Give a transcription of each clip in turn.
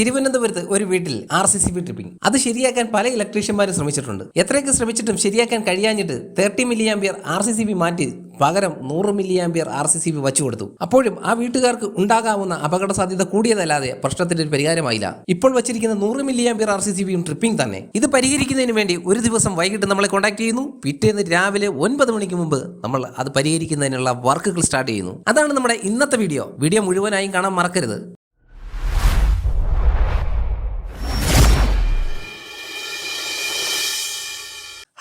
തിരുവനന്തപുരത്ത് ഒരു വീട്ടിൽ R C C B tripping അത് ശരിയാക്കാൻ പല ഇലക്ട്രീഷ്യന്മാരും ശ്രമിച്ചിട്ടുണ്ട്. എത്രയൊക്കെ ശ്രമിച്ചിട്ടും ശരിയാക്കാൻ കഴിയാഞ്ഞിട്ട് thirty milli ampere R C C B മാറ്റി പകരം നൂറ് milli ampere R C C B വച്ചു കൊടുത്തു. അപ്പോഴും ആ വീട്ടുകാർക്ക് ഉണ്ടാകാവുന്ന അപകട സാധ്യത കൂടിയതല്ലാതെ പ്രശ്നത്തിന്റെ ഒരു പരിഹാരമായില്ല. ഇപ്പോൾ വച്ചിരിക്കുന്ന നൂറ് milli ampere R C C ബിയും ട്രിപ്പിംഗ് തന്നെ. ഇത് പരിഹരിക്കുന്നതിന് വേണ്ടി ഒരു ദിവസം വൈകിട്ട് നമ്മളെ കോൺടാക്ട് ചെയ്യുന്നു. പിറ്റേന്ന് രാവിലെ ഒൻപത് മണിക്ക് മുമ്പ് നമ്മൾ അത് പരിഹരിക്കുന്നതിനുള്ള വർക്കുകൾ സ്റ്റാർട്ട് ചെയ്യുന്നു. അതാണ് നമ്മുടെ ഇന്നത്തെ വീഡിയോ വീഡിയോ മുഴുവനായും കാണാൻ മറക്കരുത്.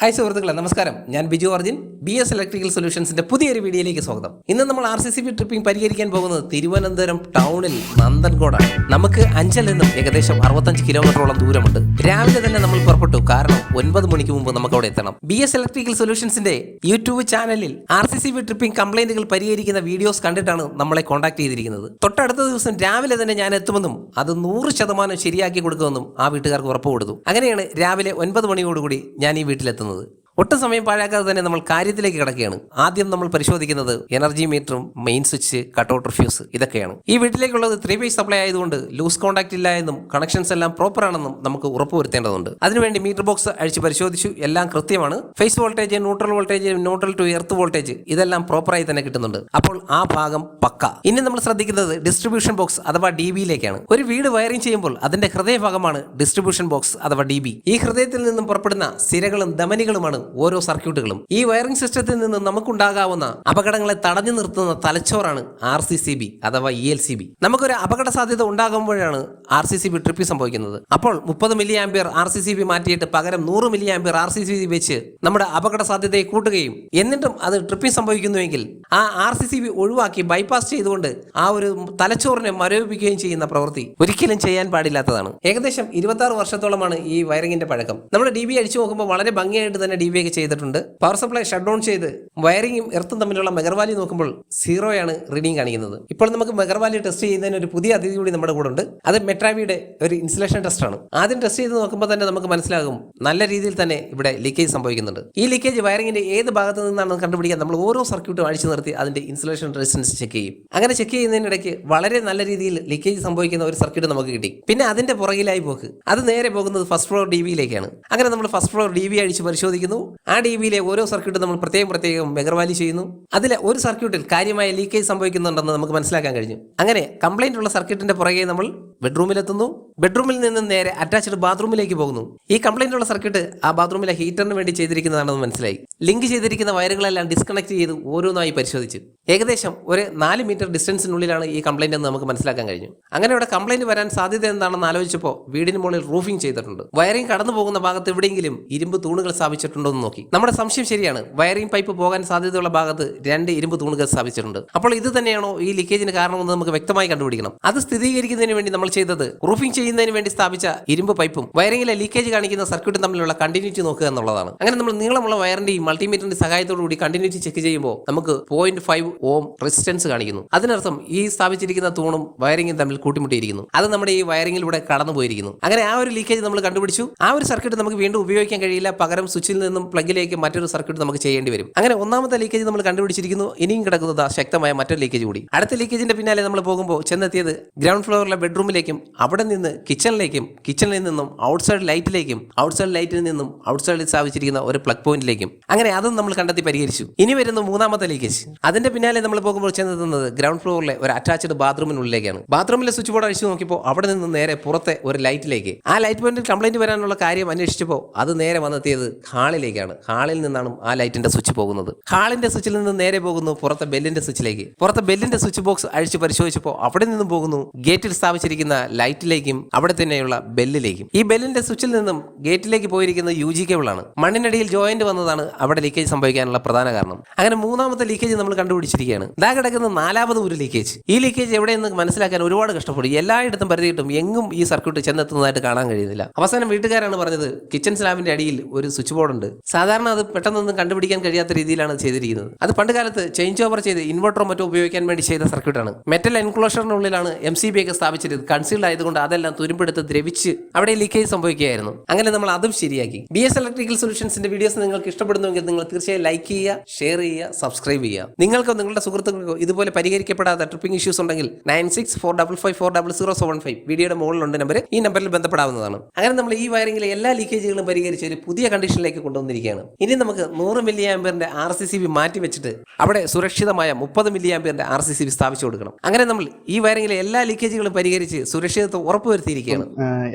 ഹായ് സുഹൃത്തുക്കളെ നമസ്കാരം. ഞാൻ Biju Arjun B S electrical സൊല്യൂഷൻസിന്റെ പുതിയൊരു വീഡിയോയിലേക്ക് സ്വാഗതം. ഇന്ന് നമ്മൾ R C C B tripping പരിഹരിക്കാൻ പോകുന്നത് തിരുവനന്തപുരം ടൗണിൽ നന്ദൻകോടാണ്. നമുക്ക് അഞ്ചൽ നിന്നും ഏകദേശം അറുപത്തഞ്ച് കിലോമീറ്ററോളം ദൂരമുണ്ട്. രാവിലെ തന്നെ നമ്മൾ പുറപ്പെട്ടു. കാരണം ഒൻപത് മണിക്ക് മുമ്പ് നമുക്ക് അവിടെ എത്തണം. ബി എസ് ഇലക്ട്രിക്കൽ സൊല്യൂഷൻസിന്റെ യൂട്യൂബ് ചാനലിൽ R C C B tripping കംപ്ലൈന്റുകൾ പരിഹരിക്കുന്ന വീഡിയോസ് കണ്ടിട്ടാണ് നമ്മളെ കോൺടാക്ട് ചെയ്തിരിക്കുന്നത്. തൊട്ടടുത്ത ദിവസം രാവിലെ തന്നെ ഞാൻ എത്തുമെന്നും അത് നൂറ് ശതമാനം ശരിയാക്കി കൊടുക്കുമെന്നും ആ വീട്ടുകാർക്ക് ഉറപ്പ് കൊടുത്തു. അങ്ങനെയാണ് രാവിലെ ഒൻപത് മണിയോടുകൂടി ഞാൻ ഈ വീട്ടിലെത്തുന്നത്. പറയുന്നത് ഒട്ടും സമയം പാഴാക്കാതെ തന്നെ നമ്മൾ കാര്യത്തിലേക്ക് കിടക്കുകയാണ്. ആദ്യം നമ്മൾ പരിശോധിക്കുന്നത് എനർജി മീറ്ററും മെയിൻ സ്വിച്ച് കട്ടൗട്ട് റിഫ്യൂസ് ഇതൊക്കെയാണ്. ഈ വീട്ടിലേക്കുള്ളത് ത്രീ ഫേസ് സപ്ലൈ ആയതുകൊണ്ട് ലൂസ് കോൺടാക്ട് ഇല്ല എന്നും കണക്ഷൻസ് എല്ലാം പ്രോപ്പർ ആണെന്നും നമുക്ക് ഉറപ്പുവരുത്തേണ്ടതുണ്ട്. അതിനുവേണ്ടി മീറ്റർ ബോക്സ് അഴിച്ച് പരിശോധിച്ചു. എല്ലാം കൃത്യമാണ്. Phase voltage neutral voltage neutral to earth voltage ഇതെല്ലാം പ്രോപ്പറായി തന്നെ കിട്ടുന്നുണ്ട്. അപ്പോൾ ആ ഭാഗം പക്ക. ഇനി നമ്മൾ ശ്രദ്ധിക്കുന്നത് ഡിസ്ട്രിബ്യൂഷൻ ബോക്സ് അഥവാ ഡി ബിയിലേക്കാണ് ഒരു വീട് വയറിംഗ് ചെയ്യുമ്പോൾ അതിന്റെ ഹൃദയഭാഗമാണ് ഡിസ്ട്രിബ്യൂഷൻ ബോക്സ് അഥവാ ഡി ബി ഈ ഹൃദയത്തിൽ നിന്നും പുറപ്പെടുന്ന സിരകളും ധമനികളുമാണ് ഓരോ സർക്യൂട്ടുകളും. ഈ വയറിംഗ് സിസ്റ്റത്തിൽ നിന്ന് നമുക്കുണ്ടാകാവുന്ന അപകടങ്ങളെ തടഞ്ഞു നിർത്തുന്ന തലച്ചോറാണ് ആർ സി സി ബി അഥവാ ഇ എൽ സി ബി. നമുക്കൊരു അപകട സാധ്യത ഉണ്ടാകുമ്പോഴാണ് ആർ സി സി ബി ട്രിപ്പി സംഭവിക്കുന്നത്. അപ്പോൾ മുപ്പത് milli ampere R C C B മാറ്റിയിട്ട് പകരം നൂറ് milli ampere R C C B വെച്ച് നമ്മുടെ അപകട സാധ്യതയെ കൂട്ടുകയും എന്നിട്ടും അത് ട്രിപ്പ് സംഭവിക്കുന്നുവെങ്കിൽ ആ ആർ സി സി ബി ഒഴിവാക്കി ബൈപ്പാസ് ചെയ്തുകൊണ്ട് ആ ഒരു തലച്ചോറിനെ മരവിപ്പിക്കുകയും ചെയ്യുന്ന പ്രവൃത്തി ഒരിക്കലും ചെയ്യാൻ പാടില്ലാത്തതാണ്. ഏകദേശം ഇരുപത്തി വർഷത്തോളമാണ് ഈ വയറിംഗിന്റെ പഴക്കം. നമ്മുടെ ഡി ബി അടിച്ചു നോക്കുമ്പോൾ വളരെ ഭംഗിയായിട്ട് തന്നെ ഡി ബി ഒക്കെ ചെയ്തിട്ടുണ്ട്. പവർ സപ്ലൈ ഷട്ട് ഡൗൺ ചെയ്ത് വയറിംഗും എർത്തും തമ്മിലുള്ള മെഗർവാലി നോക്കുമ്പോൾ സീറോയാണ് റീഡിംഗ് കാണിക്കുന്നത്. ഇപ്പോൾ നമുക്ക് മെഗർവാലി ടെസ്റ്റ് ചെയ്യുന്നതിന് ഒരു പുതിയ അതിഥി കൂടി നമ്മുടെ കൂടെ ഉണ്ട്. അത് മെട്രാവിയുടെ ഒരു ഇൻസുലേഷൻ ടെസ്റ്റ് ആണ്. ആദ്യം ടെസ്റ്റ് ചെയ്ത് നോക്കുമ്പോൾ തന്നെ നമുക്ക് മനസ്സിലാകും നല്ല രീതിയിൽ തന്നെ ഇവിടെ ലീക്കേജ് സംഭവിക്കുന്നുണ്ട്. ഈ ലീക്കേജ് വയറിംഗിന്റെ ഏത് ഭാഗത്ത് നിന്നാണെന്ന് കണ്ടുപിടിക്കാൻ നമ്മൾ ഓരോ സർക്യൂട്ടും അഴിച്ചു നിർത്തി അതിന്റെ ഇൻസുലേഷൻ റെസിസ്റ്റൻസ് ചെക്ക് ചെയ്യും. അങ്ങനെ ചെക്ക് ചെയ്യുന്നതിനിടയ്ക്ക് വളരെ നല്ല രീതിയിൽ ലീക്കേജ് സംഭവിക്കുന്ന ഒരു സർക്യൂട്ട് നമുക്ക് കിട്ടി. പിന്നെ അതിന്റെ പുറകിലായി പോക്ക്. അത് നേരെ പോകുന്നത് ഫസ്റ്റ് ഫ്ലോർ ഡി ബിയിലേക്കാണ് അങ്ങനെ നമ്മൾ ഫസ്റ്റ് ഫ്ലോർ ഡി ബി അഴിച്ച് പരിശോധിക്കുന്നു. ആ ഡി ബിയിലെ ഓരോ സർക്യൂട്ടും നമ്മൾ പ്രത്യേകം പ്രത്യേകം മെഗർവാലി ചെയ്യുന്നു. അതിലെ ഒരു സർക്യൂട്ടിൽ കാര്യമായ ലീക്കേജ് സംഭവിക്കുന്നുണ്ടെന്ന് നമുക്ക് മനസ്സിലാക്കാൻ കഴിഞ്ഞു. അങ്ങനെ കംപ്ലൈന്റ് ഉള്ള സർക്യൂട്ടിന്റെ പുറകെ നമ്മൾ ബെഡ്റൂമിലെത്തുന്നു. ബെഡ്റൂമിൽ നിന്ന് നേരെ അറ്റാച്ച്ഡ് ബാത്റൂമിലേക്ക് പോകുന്നു. ഈ കംപ്ലൈന്റ് ഉള്ള സർക്യൂട്ട് ആ ബാത്റൂമിലെ ഹീറ്ററിന് വേണ്ടി ചെയ്തിരിക്കുന്നതാണെന്ന് മനസ്സിലായി. ലിങ്ക് ചെയ്തിരിക്കുന്ന വയറുകളെല്ലാം ഡിസ്കണക്ട് ചെയ്ത് ഓരോന്നായി പരിശോധിച്ചു. ഏകദേശം ഒരു നാല് മീറ്റർ ഡിസ്റ്റൻസിനുള്ളിലാണ് ഈ കംപ്ലൈന്റ് എന്ന് നമുക്ക് മനസ്സിലാക്കാൻ കഴിഞ്ഞു. അങ്ങനെ ഇവിടെ കംപ്ലൈന്റ് വരാൻ സാധ്യത എന്താണെന്ന് ആലോചിച്ചപ്പോൾ വീടിന് മുകളിൽ റൂഫിംഗ് ചെയ്തിട്ടുണ്ട്. വയറിംഗ് കടന്നു പോകുന്ന ഭാഗത്ത് എവിടെയെങ്കിലും ഇരുമ്പ് തൂണുകൾ സ്ഥാപിച്ചിട്ടുണ്ടോ എന്ന് നോക്കി. നമ്മുടെ സംശയം ശരിയാണ്. വയറിംഗ് പൈപ്പ് പോകാൻ സാധ്യതയുള്ള ഭാഗത്ത് രണ്ട് ഇരുമ്പ് തൂണുകൾ സ്ഥാപിച്ചിട്ടുണ്ട്. അപ്പോൾ ഇത് തന്നെയാണോ ഈ ലീക്കേജിന് കാരണമെന്ന് നമുക്ക് വ്യക്തമായി കണ്ടുപിടിക്കണം. അത് സ്ഥിരീകരിക്കുന്നതിന് വേണ്ടി നമ്മൾ ചെയ്തത് റൂഫിംഗ് ചെയ്യുന്നതിന് വേണ്ടി സ്ഥാപിച്ച ഇരുമ്പ് പൈപ്പും വയറിംഗിലെ ലീക്കേജ് കാണിക്കുന്ന സർക്യൂട്ടും തമ്മിലുള്ള കണ്ടിന്യൂറ്റി നോക്കുക എന്നുള്ളതാണ്. അങ്ങനെ നമ്മൾ നീളമുള്ള വയറിന്റെയും മൾട്ടിമീറ്ററിന്റെ സഹായത്തോടു കൂടി കണ്ടിന്യൂറ്റി ചെക്ക് ചെയ്യുമ്പോൾ നമുക്ക് പോയിന്റ് ഫൈവ് ഓം റെസിസ്റ്റൻസ് കാണിക്കുന്നു. അതിനർത്ഥം ഈ സ്ഥാപിച്ചിരിക്കുന്ന തൂണും വയറിംഗും തമ്മിൽ കൂട്ടിമുട്ടിയിരിക്കുന്നു. അത് നമ്മുടെ ഈ വയറിംഗിലൂടെ കടന്നു പോയിരിക്കുന്നു അങ്ങനെ ആ ഒരു ലീക്കേജ് നമ്മൾ കണ്ടുപിടിച്ചു. ആ ഒരു സർക്യൂട്ട് നമുക്ക് വീണ്ടും ഉപയോഗിക്കാൻ കഴിയില്ല. പകരം സ്വിച്ചിൽ നിന്നും പ്ലഗിലേക്ക് മറ്റൊരു സർക്യൂട്ട് നമുക്ക് ചെയ്യേണ്ടി വരും. അങ്ങനെ ഒന്നാമത്തെ ലീക്കേജ് നമ്മൾ കണ്ടുപിടിച്ചിരിക്കുന്നു. ഇനിയും കിടക്കുന്നത് ശക്തമായ മറ്റൊരു ലീക്കേജ് കൂടി. അടുത്ത ലീക്കേജിന്റെ പിന്നാലെ നമ്മൾ പോകുമ്പോൾ ചെന്നെത്തിയത് ഗ്രൗണ്ട് ഫ്ലോറിലെ ബെഡ്റൂമിലേക്കും അവിടെ നിന്ന് കിച്ചണിലേക്കും കിച്ചണിൽ നിന്നും ഔട്ട്സൈഡ് ലൈറ്റിലേക്കും ഔട്ട്സൈഡ് ലൈറ്റിൽ നിന്നും ഔട്ട്സൈഡിൽ സ്ഥാപിച്ചിരിക്കുന്ന ഒരു പ്ലഗ് പോയിന്റിലേക്കും. അങ്ങനെ അതും നമ്മൾ കണ്ടെത്തി പരിഹരിച്ചു. ഇനി വരുന്ന മൂന്നാമത്തെ ലീക്കേജ്. അതിന്റെ പിന്നാലെ നമ്മൾ പോകുമ്പോൾ ചെന്നെത്തുന്നത് ഗ്രൗണ്ട് ഫ്ലോറിലെ ഒരു അറ്റാച്ച്ഡ് ബാത്റൂമിനുള്ളിലേക്കാണ്. ബാത്റൂമിലെ സ്വിച്ച് ബോർഡ് അഴിച്ചു നോക്കിയപ്പോൾ അവിടെ നിന്ന് നേരെ പുറത്തെ ഒരു ലൈറ്റിലേക്ക്. ആ ലൈറ്റ് പോയിന്റിൽ കംപ്ലൈന്റ് വരാനുള്ള കാര്യം അന്വേഷിച്ചപ്പോൾ അത് നേരെ വന്നെത്തിയത് ഹാളിലേക്കാണ്. ഹാളിൽ നിന്നാണ് ആ ലൈറ്റിന്റെ സ്വിച്ച് പോകുന്നത്. ഹാളിന്റെ സ്വിച്ചിൽ നിന്ന് നേരെ പോകുന്നു പുറത്തെ ബെല്ലിന്റെ സ്വിച്ചിലേക്ക്. പുറത്തെ ബെല്ലിന്റെ സ്വിച്ച് ബോക്സ് അഴിച്ച് പരിശോധിച്ചപ്പോൾ അവിടെ നിന്നും പോകുന്നു. ഗേറ്റിൽ സ്ഥാപിച്ചിരിക്കുന്ന ലൈറ്റിലേക്കും അവിടെ തന്നെയുള്ള ബെല്ലിലേക്കും. ഈ ബെല്ലിന്റെ സ്വിച്ചിൽ നിന്നും ഗേറ്റിലേക്ക് പോയിരിക്കുന്നത് യു ജി കേബിളാണ്. മണ്ണിനടിയിൽ ജോയിന്റ് വന്നതാണ് അവിടെ ലീക്കേജ് സംഭവിക്കാനുള്ള പ്രധാന കാരണം. അങ്ങനെ മൂന്നാമത്തെ ലീക്കേജ് നമ്മൾ കണ്ടുപിടിച്ചിരിക്കുകയാണ്. ഇതാ കിടക്കുന്ന നാലാമത് ഒരു ലീക്കേജ് ഈ ലീക്കേജ് എവിടെയെന്ന് മനസ്സിലാക്കാൻ ഒരുപാട് കഷ്ടപ്പെടും. എല്ലായിടത്തും പരിധിയിട്ടും എങ്ങും ഈ സർക്യൂട്ട് ചെന്നെത്തുന്നതായിട്ട് കാണാൻ കഴിയുന്നില്ല. അവസാനം വീട്ടുകാരാണ് പറഞ്ഞത് കിച്ചൺ സ്ലാബിന്റെ അടിയിൽ ഒരു സ്വിച്ച് ബോർഡ് ഉണ്ട്. സാധാരണ അത് പെട്ടെന്നൊന്നും കണ്ടുപിടിക്കാൻ കഴിയാത്ത രീതിയിലാണ് ചെയ്തിരിക്കുന്നത്. അത് പണ്ട് കാലത്ത് ചേഞ്ച് ഓവർ ചെയ്ത് ഇൻവെർട്ടറോ മറ്റോ ഉപയോഗിക്കാൻ വേണ്ടി ചെയ്ത സർക്യൂട്ടാണ് മെറ്റൽ എൻക്ലോഷറിനുള്ളിലാണ് എം സി ബി ഒക്കെ സ്ഥാപിച്ചത് കൺസീൽഡ് ആയതുകൊണ്ട് അതെല്ലാം തുരുമ്പെടുത്ത് ദ്രവിച്ച് അവിടെ ലീക്കേജ് സംഭവിക്കുകയായിരുന്നു. അങ്ങനെ നമ്മൾ അതും ശരിയാക്കി. ബി എസ് ഇലക്ട്രിക്കൽ സൊല്യൂഷൻസിന്റെ വീഡിയോസ് നിങ്ങൾക്ക് ഇഷ്ടപ്പെടുന്നുവെങ്കിൽ നിങ്ങൾ തീർച്ചയായും ലൈക്ക് ചെയ്യുക ഷെയർ ചെയ്യുക സബ്സ്ക്രൈബ് ചെയ്യുക. നിങ്ങൾക്കോ നിങ്ങളുടെ സുഹൃത്തുക്കൾക്കോ ഇതുപോലെ പരിഹരിക്കപ്പെടാത്ത ട്രിപ്പിംഗ് ഇഷ്യൂസ് ഉണ്ടെങ്കിൽ nine six four double five four double zero seven five വീഡിയോയുടെ മുകളിലുണ്ട് നമ്പർ ഈ നമ്പറിൽ ബന്ധപ്പെടാവുന്നതാണ്. അങ്ങനെ നമ്മൾ ഈ വയറിംഗിലെ എല്ലാ ലീക്കേജുകളും പരിഹരിച്ച് ഒരു പുതിയ കണ്ടീഷനിലേക്ക് കൊണ്ടുവന്നിരിക്കുകയാണ്. ഇനി നമുക്ക് നൂറ് മില്ലി ആംബിയറിന്റെ ആർ സി സി ബി മാറ്റി വെച്ചിട്ട് അവിടെ സുരക്ഷിതമായ മുപ്പത് മില്ലി ആംബിയറിന്റെ ആർ സി സി ബി സ്ഥാപിച്ചു കൊടുക്കണം. അങ്ങനെ നമ്മൾ ഈ വയറിംഗിലെ എല്ലാ ലീക്കേജുകളും പരിഹരിച്ച് സുരക്ഷിതത്വം ഉറപ്പുവരുത്തിയിരിക്കുകയാണ്.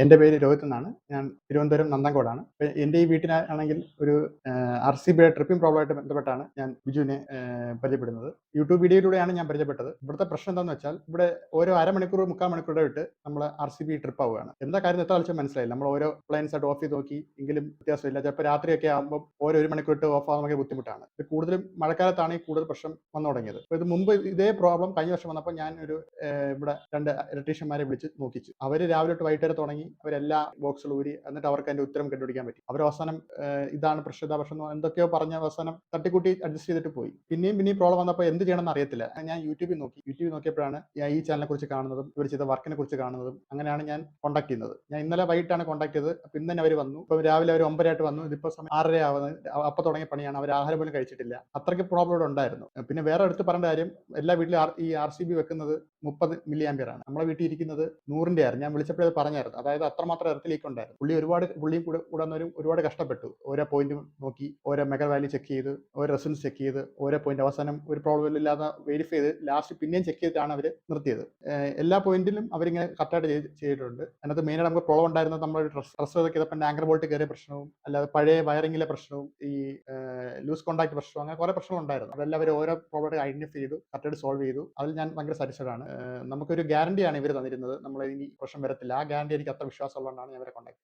എന്റെ പേര് രോഹിത് എന്നാണ്. ഞാൻ തിരുവനന്തപുരം നന്ദൻകോടാണ്. എന്റെ എന്റെ ഈ വീട്ടിലാണെങ്കിൽ ഒരു ആർ സി ബിയുടെ ട്രിപ്പിംഗ് പ്രോബ്ലമായിട്ട് ബന്ധപ്പെട്ടാണ് ഞാൻ ബിജുവിനെ പരിചയപ്പെടുന്നത്. യൂട്യൂബ് വീഡിയോയിലൂടെയാണ് ഞാൻ പരിചയപ്പെട്ടത്. ഇവിടുത്തെ പ്രശ്നം എന്താണെന്ന് വെച്ചാൽ ഇവിടെ ഓരോ അരമണിക്കൂർ മുക്കാൽ മണിക്കൂർ ഇട്ട് നമ്മൾ ആർ സി ബി ട്രിപ്പ് ആവുകയാണ് എന്താ കാര്യം എത്ര ആവശ്യം മനസ്സിലായില്ല. നമ്മൾ ഓരോ പ്ലെയിൻസ് ആയിട്ട് ഓഫ് ചെയ്ത് നോക്കി എങ്കിലും വ്യത്യാസമില്ല. ചിലപ്പോൾ രാത്രിയൊക്കെ ആകുമ്പോൾ ഓരോ ഒരു മണിക്കൂർ ഇട്ട് ഓഫ് ആകാൻ ബുദ്ധിമുട്ടാണ്. ഇത് കൂടുതലും മഴക്കാലത്താണ് ഈ കൂടുതൽ പ്രശ്നം വന്നു തുടങ്ങിയത് ഇത് മുമ്പ് ഇതേ പ്രോബ്ലം കഴിഞ്ഞ വർഷം വന്നപ്പോൾ ഞാൻ ഒരു ഇവിടെ രണ്ട് ഇലക്ട്രീഷ്യന്മാരെ വിളിച്ച് നോക്കിച്ചു. അവർ രാവിലെ തൊട്ട് വൈകിട്ട് വരെ തുടങ്ങി. അവരെല്ലാ ബോക്സുകളും ഊരി എന്നിട്ട് അവർക്ക് അതിന്റെ ഉത്തരം കണ്ടുപിടിക്കാൻ പറ്റി. അവർ അവസാനം ഇതാണ് പ്രശ്നം ഇതാ പ്രശ്നം എന്ന് എന്തൊക്കെയോ പറഞ്ഞ അവസാനം തട്ടിക്കൂട്ടി അഡ്ജസ്റ്റ് ചെയ്തിട്ട് പോയി. പിന്നെയും പിന്നെയും പ്രോബ്ലം വന്നപ്പോൾ എന്ത് ചെയ്യണമെന്ന് അറിയത്തില്ല. ഞാൻ യൂട്യൂബിൽ നോക്കി. യൂട്യൂബിൽ നോക്കിയപ്പോഴാണ് ഞാൻ ഈ ചാനലിനെ കുറിച്ച് കാണുന്നതും ഇവർ ചെയ്ത വർക്കിനെ കുറിച്ച് കാണുന്നതും അങ്ങനെയാണ് ഞാൻ കോൺടാക്ട് ചെയ്യുന്നത്. ഞാൻ ഇന്നലെ വൈകിട്ടാണ് കോൺടാക്ട് ചെയ്തത്. പിന്നെ തന്നെ അവർ വന്നു. ഇപ്പം രാവിലെ അവർ ഒമ്പതായിട്ട് വന്നു. ഇതിപ്പോൾ സമയം ആറര ആവുന്നത് അപ്പം തുടങ്ങിയ പണിയാണ്. അവർ ആഹാരം പോലും കഴിച്ചിട്ടില്ല. അത്രയ്ക്ക് പ്രോബ്ലം ഉണ്ടായിരുന്നു. പിന്നെ വേറെ എടുത്ത് പറയേണ്ട കാര്യം എല്ലാ വീട്ടിലും ഈ ആർ സി ബി വെക്കുന്നത് മുപ്പത് മില്ലി ആമ്പിയർ ആണ് നമ്മളെ വീട്ടിൽ ഇരിക്കുന്നത് നൂറിന്റെ ആയിരുന്നു. ഞാൻ വിളിച്ചപ്പോൾ അത് പറഞ്ഞായിരുന്നു. അതായത് അത്രമാത്രം എർത്തിലേക്ക് ഉണ്ടായിരുന്നു. പുള്ളി ഒരുപാട് പുള്ളിയും കൂടെ കൂടുന്നവരും ഒരുപാട് കഷ്ടപ്പെട്ടു. ഓരോ പോയിന്റ് നോക്കി ഓരോ മെഗ വാല്യൂ ചെക്ക് ചെയ്ത് ഓരോ റെസൻസ് ചെക്ക് ചെയ്ത് ഓരോ പോയിന്റ് അവസാനം ഒരു പ്രോബ്ലം ഇല്ലാതെ വെരിഫൈ ചെയ്ത് ലാസ്റ്റ് പിന്നെയും ചെക്ക് ചെയ്തിട്ടാണ് അവർ നിർത്തിയത്. എല്ലാ പോയിന്റിലും അവരിങ്ങനെ കറക്റ്റായിട്ട് ചെയ്ത് ചെയ്തിട്ടുണ്ട്. അതിനകത്ത് മെയിനായിട്ട് നമുക്ക് പ്രോബ്ലം ഉണ്ടായിരുന്നത് നമ്മൾ ഡ്രസ് ചെയ്തപ്പോൾ ആങ്കർ ബോൾട്ട് കയറിയ പ്രശ്നവും അല്ലാതെ പഴയ വയറിങ്ങിലെ പ്രശ്നവും ഈ ലൂസ് കോൺടാക്ട് പ്രശ്നവും അങ്ങനെ കുറെ പ്രശ്നങ്ങൾ ഉണ്ടായിരുന്നു അതെല്ലാം അവർ ഓരോ പ്രോബ്ലം ഐഡന്റിഫൈ ചെയ്തു കറക്റ്റായിട്ട് സോൾവ് ചെയ്തു. അതിൽ ഞാൻ ഭയങ്കര സാറ്റിസ്ഫൈഡ് ആണ്. നമുക്കൊരു ഗ്യാരണ്ടിയാണ് ഇവർ തന്നിരുന്നത്. നമ്മൾ ഇനി പ്രശ്നം വരത്തില്ല. ആ ഗ്യാരണ്ടി എനിക്ക് അത്ര വിശ്വാസമുള്ളതുകൊണ്ടാണ് ഞാൻ ഇവരെ കോൺടാക്ട്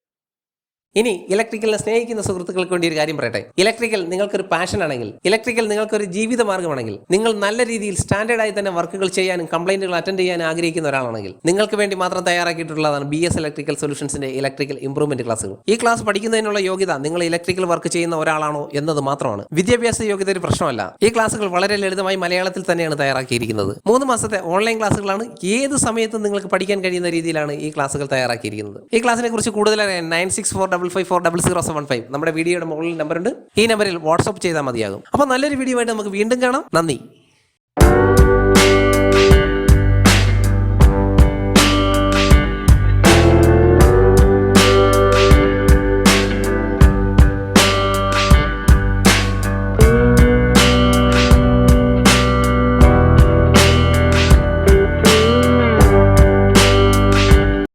ഇനി ഇലക്ട്രിക്കലിനെ സ്നേഹിക്കുന്ന സുഹൃത്തുക്കൾക്ക് വേണ്ടി ഒരു കാര്യം പറയട്ടെ. ഇലക്ട്രിക്കൽ നിങ്ങൾക്കൊരു പാഷൻ ആണെങ്കിൽ ഇലക്ട്രിക്കൽ നിങ്ങൾക്കൊരു ജീവിത മാർഗമാണെങ്കിൽ നിങ്ങൾ നല്ല രീതിയിൽ സ്റ്റാൻഡേർഡായി തന്നെ വർക്കുകൾ ചെയ്യാനും കംപ്ലൈന്റുകൾ അറ്റൻഡ് ചെയ്യാനും ആഗ്രഹിക്കുന്ന ഒരാളാണെങ്കിൽ നിങ്ങൾക്ക് വേണ്ടി മാത്രം തയ്യാറാക്കിയിട്ടുള്ളതാണ് ബി എസ് ഇലക്ട്രിക്കൽ സൊല്യൂഷൻസിന്റെ ഇലക്ട്രിക്കൽ ഇംപ്രൂവ്മെന്റ് ക്ലാസ്സുകൾ ഈ ക്ലാസ് പഠിക്കുന്നതിനുള്ള യോഗ്യത നിങ്ങൾ ഇലക്ട്രിക്കൽ വർക്ക് ചെയ്യുന്ന ഒരാളാണോ എന്നത് മാത്രമാണ്. വിദ്യാഭ്യാസ യോഗ്യത ഒരു പ്രശ്നമല്ല. ഈ ക്ലാസ്സുകൾ വളരെ ലളിതമായി മലയാളത്തിൽ തന്നെയാണ് തയ്യാറാക്കിയിരിക്കുന്നത്. മൂന്ന് മാസത്തെ ഓൺലൈൻ ക്ലാസ്സുകളാണ് ഏത് സമയത്തും നിങ്ങൾക്ക് പഠിക്കാൻ കഴിയുന്ന രീതിയിലാണ് ഈ ക്ലാസ്സുകൾ തയ്യാറാക്കിയിരിക്കുന്നത്. ഈ ക്ലാസ്സിനെ കുറിച്ച് കൂടുതൽ അറിയാൻ nine six four double five four double zero seven five നമ്മുടെ വീഡിയോയുടെ മുകളിൽ നമ്പറുണ്ട് ഈ നമ്പറിൽ വാട്സ്ആപ്പ് ചെയ്താൽ മതിയാകും. അപ്പോൾ നല്ലൊരു വീഡിയോ ആയിട്ട് നമുക്ക് വീണ്ടും കാണാം. നന്ദി.